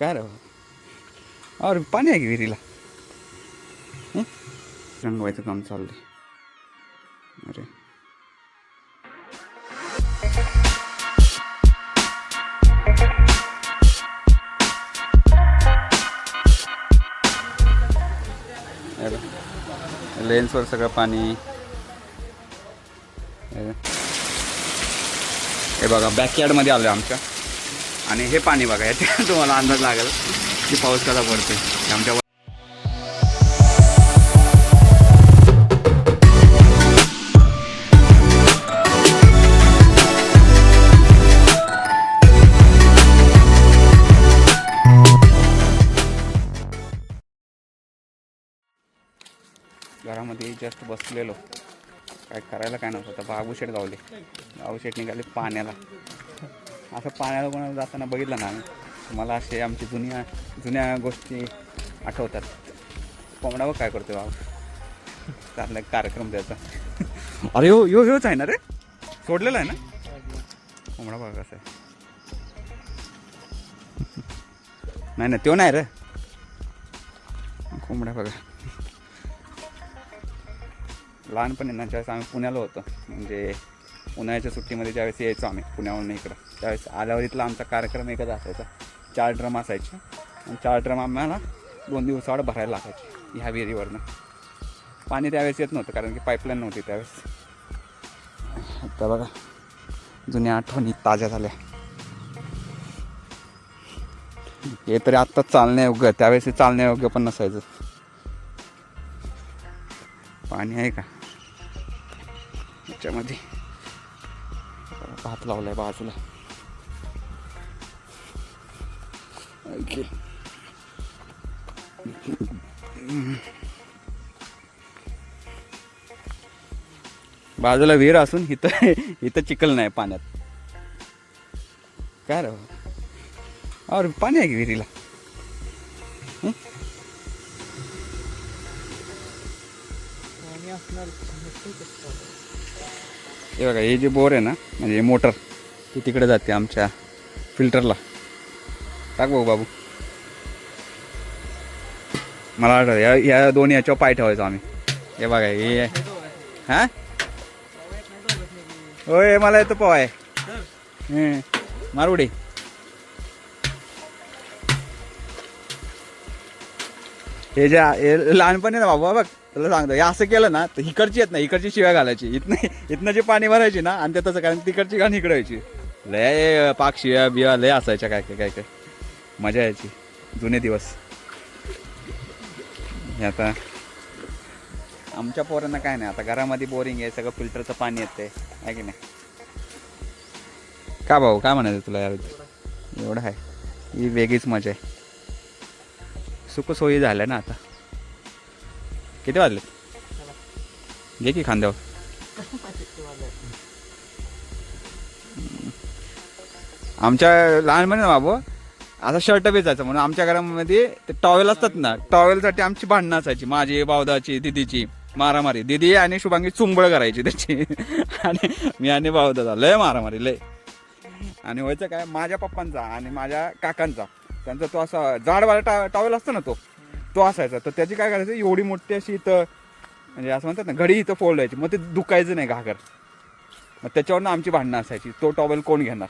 काय रे अरे पाणी आहे की विहिरीला रंगवायचं काम चाललंय अरे लेन्सवर सगळं पाणी हे हे बघा बॅकयार्डमध्ये आलं आमच्या आणि हे पाणी बघा याच्या तुम्हाला अंदाज लागेल की पाऊस कसा पडते आमच्या घरामध्ये जास्त बसलेलो. काय करायला काय नव्हतं बाबूशेठ गावले बाबूशेठ निघाले पाण्याला. असं पाण्याला कोणाला जाताना बघितलं ना आम्ही मला असे आमची जुन्या जुन्या गोष्टी आठवतात. कोंबडावर काय करतो बाबू. चाललाय कार्यक्रम द्यायचा अरे यो यो ह्योच आहे ना रे? सोडलेला आहे ना? कोंबडा बघा कसं आहे. नाही ना तो नाही रे. कोंबड्या बघा. लहानपणी ना ज्यावेळेस आम्ही पुण्याला होतो म्हणजे उन्हाळ्याच्या सुट्टीमध्ये ज्यावेळेस यायचो आम्ही पुण्याहून इकडं त्यावेळेस आल्यावर इथला आमचा कार्यक्रम एकच असायचा. चार ड्रम असायचे आणि चार ड्रम आम्हाला दोन दिवसाआड भरायला लागायचे ह्या विहिरीवरनं. पाणी त्यावेळेस येत नव्हतं कारण की पाईपलाईन नव्हती त्यावेळेस. आता बघा जुन्या आठवणी ताज्या झाल्या. हे तरी आत्ताच चालण्यायोग्य त्यावेळेस हे चालण्यायोग्य पण नसायचं. पाणी आहे का? याच्यामध्ये. भात लावलाय बाजूला. ओके. बाजूला विहीर असून इथं इथं चिखल नाही पाण्यात. काय रे? अरे पाणी आहे की विहिरीला? हं? हे बघा हे जे बोर आहे ना म्हणजे हे मोटर ती तिकडे जाते आमच्या फिल्टरला. टाक भाऊ बाबू. मला आठवतं या या दोन याच्यावर पाय ठेवायचो आम्ही. हे बघा हे हा. होय मला येतो पवाय. हं, मारुडी. हे ज्या हे लहानपणी ना बाबा बघ. तुला सांगतो हे असं केलं ना तर इकडची येत नाही इकडची शिव्या घालायची. इथनं इथनं जे पाणी भरायची ना आणि ते तसं कारण तिकडची घाण इकडे लय पाक शिव्या बिया लय असायच्या काय काय काय काय. मजा यायची. जुने दिवस. हे आता आमच्या पोरांना काय नाही आता घरामध्ये बोरिंग आहे सगळं फिल्टरचं पाणी येते आहे की नाही? का भाऊ काय म्हणायचं तुला यार एवढं आहे ही वेगळीच मजा आहे. सुखसोयी झाल्या ना आता. किती वाजले घे की खांद्यावर. आमच्या लहानपणी ना बाबू आता शर्ट बेचायचा म्हणून आमच्या घरामध्ये ते टॉवेल असतात ना टॉवेलसाठी आमची भांडणं असायची. माझी बावदाची दिदीची मारामारी. दिदी आणि शुभांगी चुंबळ करायची त्याची. आणि मी आणि बावदाचा लय मारामारी लय. आणि व्हायचं काय माझ्या पप्पांचा आणि माझ्या काकांचा. त्यांचा तो असा जाडवाला टा टॉवेल असतो ना तो. तो असायचा. तर त्याची काय करायचं एवढी मोठी अशी इथं म्हणजे असं म्हणतात ना घडी इथं फोल्ड व्हायची मग ते दुखायचं नाही घागर. मग त्याच्यावरनं आमची भांडणं असायची. तो टॉवेल कोण घेणार?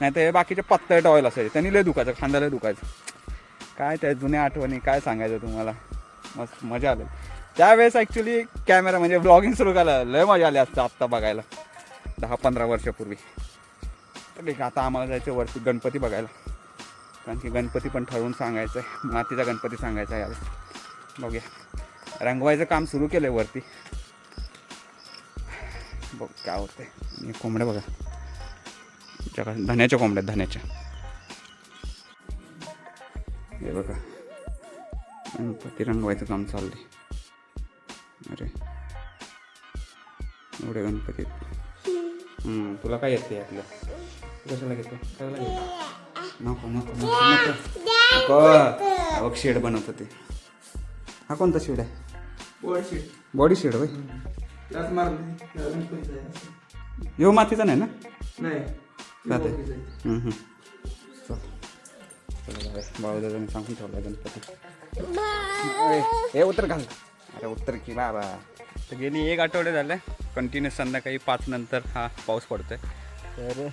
नाही तर हे बाकीचे पत्तळ टॉवेल असायचे. त्यांनी लय दुखायचं खांद्याला दुखायचं. काय त्या जुन्या आठवणी काय सांगायचं तुम्हाला? मस्त मजा आली. त्यावेळेस ॲक्च्युली कॅमेरा म्हणजे ब्लॉगिंग सुरू करायला लय मजा आली असतं आत्ता बघायला. दहा पंधरा वर्षापूर्वी. तर ठीक आहे, आता आम्हाला जायचं वरती गणपती बघायला. कारण की गणपती पण ठरवून सांगायचं आहे. मातीचा गणपती सांगायचा आहे यावेळेस बघूया. रंगवायचं काम सुरू केलं आहे वरती. बघ काय होतंय. कोंबड्या बघा. जगा धन्याच्या कोंबड्या धन्याच्या. हे बघा. गणपती रंगवायचं काम चाललंय. अरे. एवढे गणपती. तुला काय येते यातलं? कशाला घेतो कशाला घेतो नको नको नको नको. नको. बघ शेड बनवतं ते हा कोणता शेड आहे? बॉडी शेड होय? ह्यो मातीचा नाही ना? नाही. बाळूदादाने सांगून ठेवला गणपती. हे उत्तर घाल. अरे उत्तर की बाबा. तर गेली एक आठवडे झाले कंटिन्युअस संध्याकाळी पाच नंतर हा पाऊस पडतोय. तर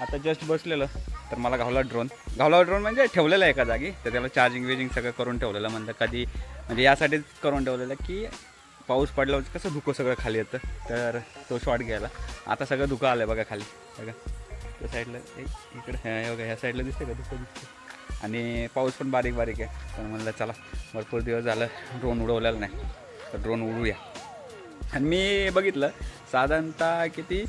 आता जस्ट बसलेलं तर मला घावला ड्रोन घावला ड्रोन म्हणजे ठेवलेला एका जागी तर त्याला चार्जिंग विजिंग सगळं करून ठेवलेलं म्हणलं. कधी म्हणजे यासाठीच करून ठेवलेलं की पाऊस पडला होता कसं धुकं सगळं खाली येतं. तर तो शॉट घ्यायला. आता सगळं धुकं आलं बघा खाली. बघा. त्या साईडला एक इकडे. ह्या बघा ह्या साईडला दिसते का धुकं दिसतं आणि पाऊस पण बारीक बारीक आहे. तर म्हणलं चला भरपूर दिवस झालं ड्रोन उडवलेला नाही. तर ड्रोन उडूया. आणि मी बघितलं साधारणतः किती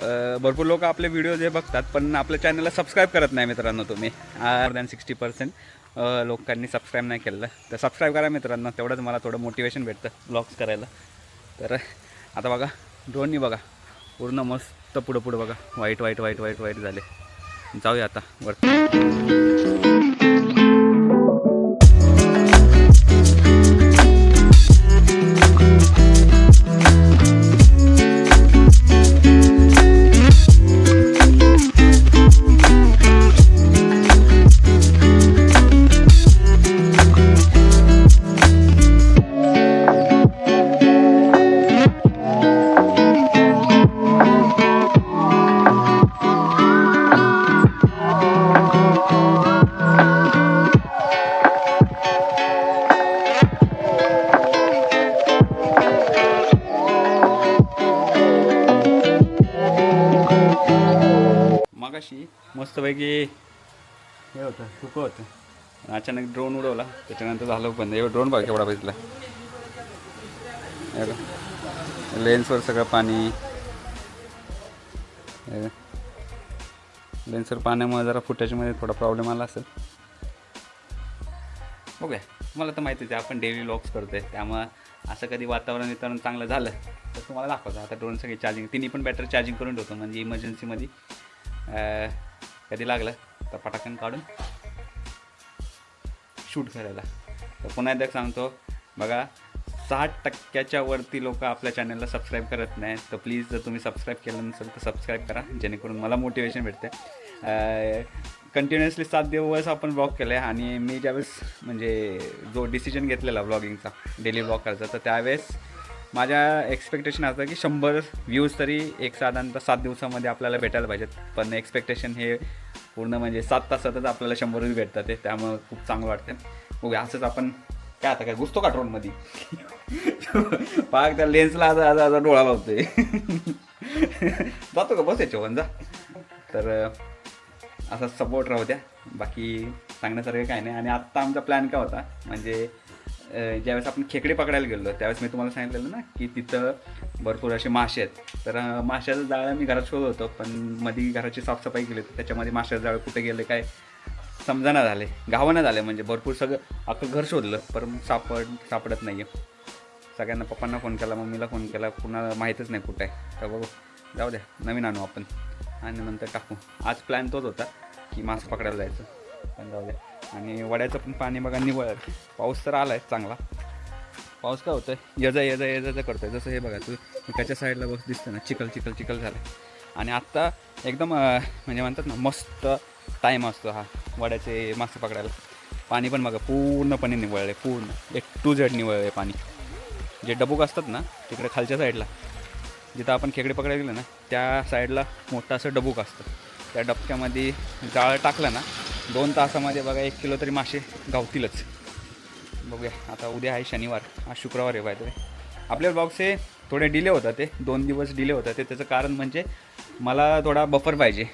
भरपूर लोक आपले व्हिडिओ जे बघतात पण आपल्या चॅनलला सबस्क्राईब करत नाही मित्रांनो तुम्ही. मोर दॅन सिक्स्टी पर्सेंट लोकांनी सबस्क्राईब नाही केलं तर सबस्क्राईब करा मित्रांनो तेवढंच मला थोडं मोटिवेशन भेटतं ब्लॉग्स करायला. तर आता बघा ड्रोननी बघा. पूर्ण मस्त पुढं पुढं बघा. वाईट वाईट वाईट वाईट वाईट झाले. जाऊया आता. वर मस्तपैकी हे होतं सुकं होतं. अचानक ड्रोन उडवला. त्याच्यानंतर झालं बंद एवढं ड्रोन बघा केवढा बघितला. लेन्सवर सगळं पाणी. लेन्सवर पाण्यामुळे जरा फुटेजमध्ये थोडा प्रॉब्लेम आला असेल. बघूया. मला तर माहितीच आहे आपण डेली लॉक्स करतोय. त्यामुळं असं कधी वातावरण वितरण चांगलं झालं तर तुम्हाला दाखवतो. आता ड्रोन सगळी चार्जिंग तिन्ही पण बॅटरी चार्जिंग करून ठेवतो. म्हणजे इमर्जन्सीमध्ये कधी लागलं तर पटाकन काढून शूट करायला. तर पुन्हा एकदा सांगतो बघा साठ टक्क्याच्या वरती लोक आपल्या चॅनलला सबस्क्राईब करत नाही तर प्लीज जर तुम्ही सबस्क्राईब केलं नसेल तर सबस्क्राईब करा जेणेकरून मला मोटिवेशन भेटते. कंटिन्युअसली सात दिवस आपण ब्लॉग केले आणि मी ज्यावेळेस म्हणजे जो डिसिजन घेतलेला ब्लॉगिंगचा डेली ब्लॉग करायचा तर त्यावेळेस माझ्या एक्सपेक्टेशन असं की शंभर व्ह्यूज तरी एक साधारणतः सात दिवसामध्ये आपल्याला भेटायला पाहिजेत. पण एक्सपेक्टेशन हे पूर्ण म्हणजे सात तासातच आपल्याला शंभर व्ह्यू भेटतात ते. त्यामुळं खूप चांगलं वाटतं बघूया असंच आपण काय आता काय घुसतो का ड्रोनमध्ये पाक त्या लेन्सला आता आता आता डोळा लावतोय. जातो का बस याच्यावर? जा. तर असा सपोर्ट राहू द्या. बाकी सांगण्यासारखं काय नाही. आणि आत्ता आमचा प्लॅन काय होता? म्हणजे ज्यावेळेस आपण खेकडे पकडायला गेलो त्यावेळेस मी तुम्हाला सांगितलेलं ना की तिथं भरपूर असे मासे आहेत. तर माशाचं जाळं मी घरात शोधत होतो पण मध्ये घराची साफसफाई केली तर त्याच्यामध्ये माशाचं जाळं कुठे गेलं काय समजाना झाले गावाना झाले म्हणजे भरपूर सगळं अख्खं घर शोधलं पण सापड सापडत नाही आहे सगळ्यांना पप्पांना फोन केला मम्मीला फोन केला पुन्हा माहीतच नाही कुठं आहे. तर बघू जाऊ द्या नवीन आणू आपण. आणि नंतर टाकू. आज प्लॅन तोच होता की मासे पकडायला जायचं. पण जाऊ द्या. आणि वड्याचं पण पाणी बघा निवळ. पाऊस तर आला आहे चांगला. पाऊस काय होतं यजा यजा यजा करतोय जसं हे बघा तू त्याच्या साईडला बस दिसतं ना चिखल चिखल चिखल झालं आणि आत्ता एकदम म्हणजे म्हणतात ना मस्त टाईम असतो हा वड्याचे मासे पकडायला. पाणी पण बघा पूर्णपणे निवळले पूर्ण. एक टू झेड निवळले पाणी. जे डबूक असतात ना तिकडे खालच्या साईडला जिथं आपण खेकडे पकडायला गेलो ना त्या साईडला मोठं असं डबूक असतं. त्या डबक्यामध्ये जाळं टाकलं ना दोन तासामध्ये बघा एक किलो तरी मासे गावतीलच. बघूया आता उद्या आहे शनिवार आज शुक्रवार आहे बाय आपले ब्लॉग्स हे थोडे डिले होतात ते दोन दिवस डिले होतात ते. त्याचं कारण म्हणजे मला थोडा बफर पाहिजे.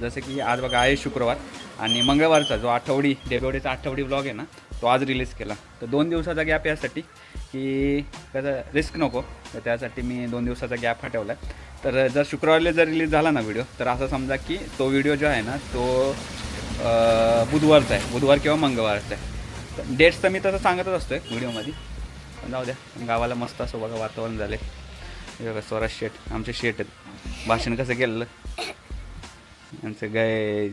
जसं की आज बघा आहे शुक्रवार आणि मंगळवारचा जो आठवडी डेबेवडीचा आठवडी ब्लॉग आहे ना तो आज रिलीज केला. तर दोन दिवसाचा गॅप यासाठी की त्याचा रिस्क नको. तर त्यासाठी मी दोन दिवसाचा गॅप हटवला आहे तर जर शुक्रवारला जर रिलीज झाला ना व्हिडिओ तर असं समजा की तो व्हिडिओ जो आहे ना तो बुधवारचा आहे. बुधवार किंवा मंगळवारचा आहे. डेट्स तर मी तसं सांगतच असतोय व्हिडिओमध्ये. पण जाऊ द्या. गावाला मस्त असं बघा वातावरण झालं आहे बघा स्वराज शेट आमचे शेट आहेत. भाषण कसं केलेलं? आमचं गाय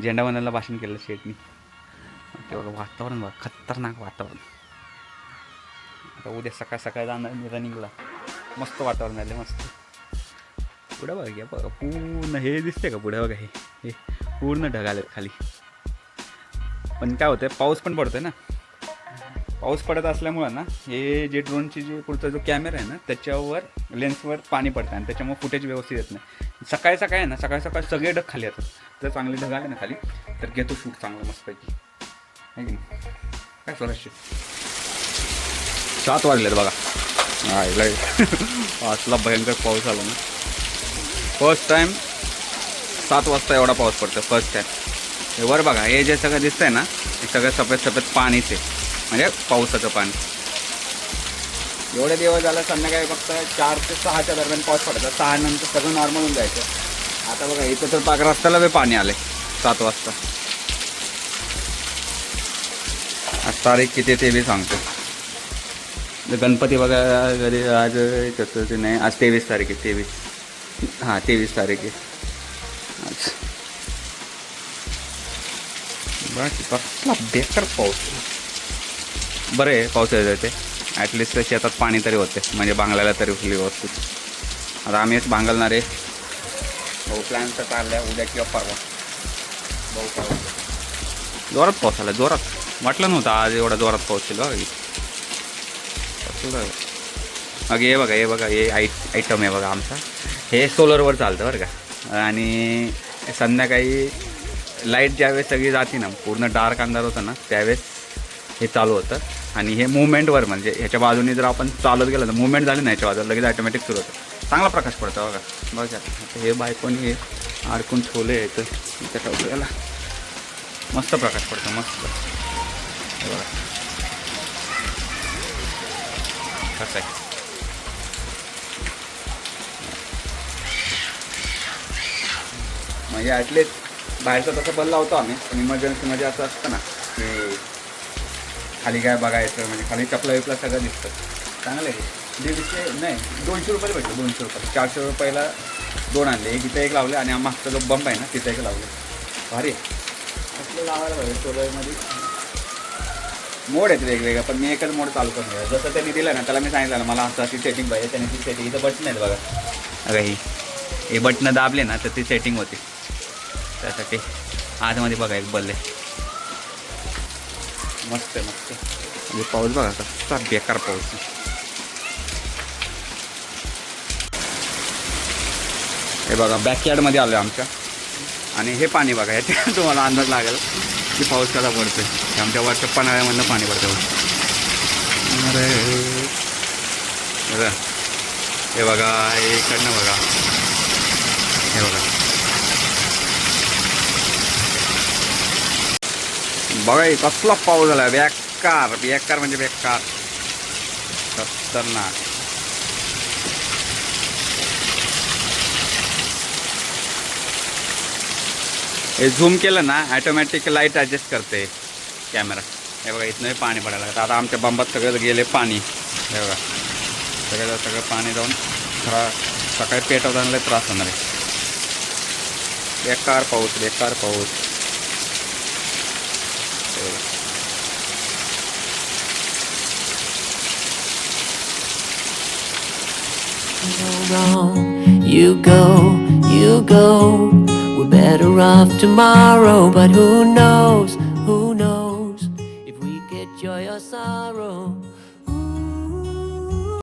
झेंडावनाला भाषण केलं शेटनी ते बघा वातावरण बघा खतरनाक वातावरण. आता उद्या सकाळ सकाळ जाणार मी रनिंगला मस्त वातावरण झालं मस्त. पुढं बघा घ्या बघा पूर्ण हे दिसते का पुढे बघा हे. हे पूर्ण ढगाले खाली. पण काय होतं पाऊस पण पडतोय ना. पाऊस पडत असल्यामुळं ना हे जे ड्रोनची जे पुढचा जो कॅमेरा आहे ना त्याच्यावर लेन्सवर पाणी पडतं आणि त्याच्यामुळे फुटेज व्यवस्थित येत नाही. सकाळी सकाळी आहे ना सकाळी सकाळी सगळे ढग खाली येतात. जर चांगले ढग आले ना खाली तर घेतो शूट चांगलं मस्तपैकी. आहे की नाही? काय स्वराज्य? सात वाजलेत बघा. हा असला भयंकर पाऊस आला ना. फर्स्ट टाइम सात वाजता एवढा पाऊस पडतो फर्स्ट टाईम हे वर बघा हे जे सगळं दिसतंय ना हे सगळं सफेद सफेद पाणीच आहे म्हणजे पावसाचं पाणी. एवढे दिवस झालं संध्याकाळी फक्त चार ते सहाच्या दरम्यान पाऊस पडायचा सहा नंतर सगळं नॉर्मल होऊन जायचं. आता बघा इथं तर पाक रस्त्याला बी पाणी आले सात वाजता. आज तारीख किती ते बी सांगतो. गणपती बघा घरी आज कसं ते नाही आज तेवीस तारीख आहे तेवीस. हां तेवीस तारीख आहे. अच्छा. बाकी कसला बेकार पाऊस. बरं आहे पाऊस येते ॲटलिस्ट शेतात पाणी तरी होते. म्हणजे बांगलायला तरी फुली व्यवस्थित आता आम्हीच बांगलणार आहे भाऊ प्लॅन तर चालला आहे उद्या किंवा परवा. भाऊ परवा. जोरात पाऊस आला जोरात. वाटलं नव्हतं आज एवढा जोरात पाऊस येईल बघा. मग हे बघा हे बघा हे आय आयटम आहे बघा आमचा. हे सोलरवर चालतं बरं का. आणि संध्याकाळी लाइट ज्यावेळेस सगळी जाते ना पूर्ण डार्क अंधार होतं ना त्यावेळेस हे चालू होतं. आणि हे मुवमेंटवर म्हणजे ह्याच्या बाजूने जर आपण चालत गेलं तर मुवमेंट झाली ना ह्याच्या बाजूला लगेच ऑटोमॅटिक सुरू होतं. चांगला प्रकाश पडतो बघा. बघा हे बायकोनी हे अडकून ठेवले तर इथं ठेवतो मस्त प्रकाश पडतो मस्त. बघा. कसं आहे? म्हणजे ॲटलिस्ट बाहेरचं तसं बल्ला होतो आम्ही पण इमर्जन्सीमध्ये असं असतं ना की खाली काय बघायचं म्हणजे खाली चपला विपला सगळं दिसतं. चांगलं आहे. दीडशे नाही दोनशे रुपयाला भेटलं दोनशे रुपये चारशे रुपयाला दोन आणले. एक इथं एक लावले आणि मागचा जो बंब आहे ना तिथं एक लावले. भारी. असलं लावायला पाहिजे सोलरमध्ये मोड आहेत वेगवेगळे पण मी एकच मोड चालू करून घ्या जसं त्यांनी दिलं ना त्याला मी सांगितलं ना मला असं अशी सेटिंग पाहिजे त्याने ती सेटिंग इथं बटन आहेत बघा. अगं ही हे बटनं दाबले ना तर ती सेटिंग होती. त्यासाठी आतमध्ये बघा एक बल्ले. मस्त मस्त म्हणजे पाऊस बघा कसा बेकार पाऊस. हे बघा बॅकयार्डमध्ये आलो आहे आमच्या. आणि हे पाणी बघा याच्या तुम्हाला अंदाज लागेल की पाऊस कसा पडतोय. आमच्या वरच्या पन्हाळ्यामधनं पाणी पडतं बघा. अरे. बघा हे बघा हे इकडनं बघा. हे बघा. बघा कसला पाऊस झाला. बेकार बेकार म्हणजे बेकार. खतरनाक. हे झूम केलं ना ॲटोमॅटिक लाइट ॲडजस्ट करते कॅमेरा हे बघा इथनंही पाणी पडायला लागतं आता आमच्या बंबात सगळं गेले पाणी. हे बघा. सगळं सगळं पाणी जाऊन खरा सकाळी पेटवताना लय त्रास होणार आहे. बेकार पाऊस बेकार पाऊस. You go, you go. We're better off tomorrow, but who knows? Who knows if we get joy or sorrow?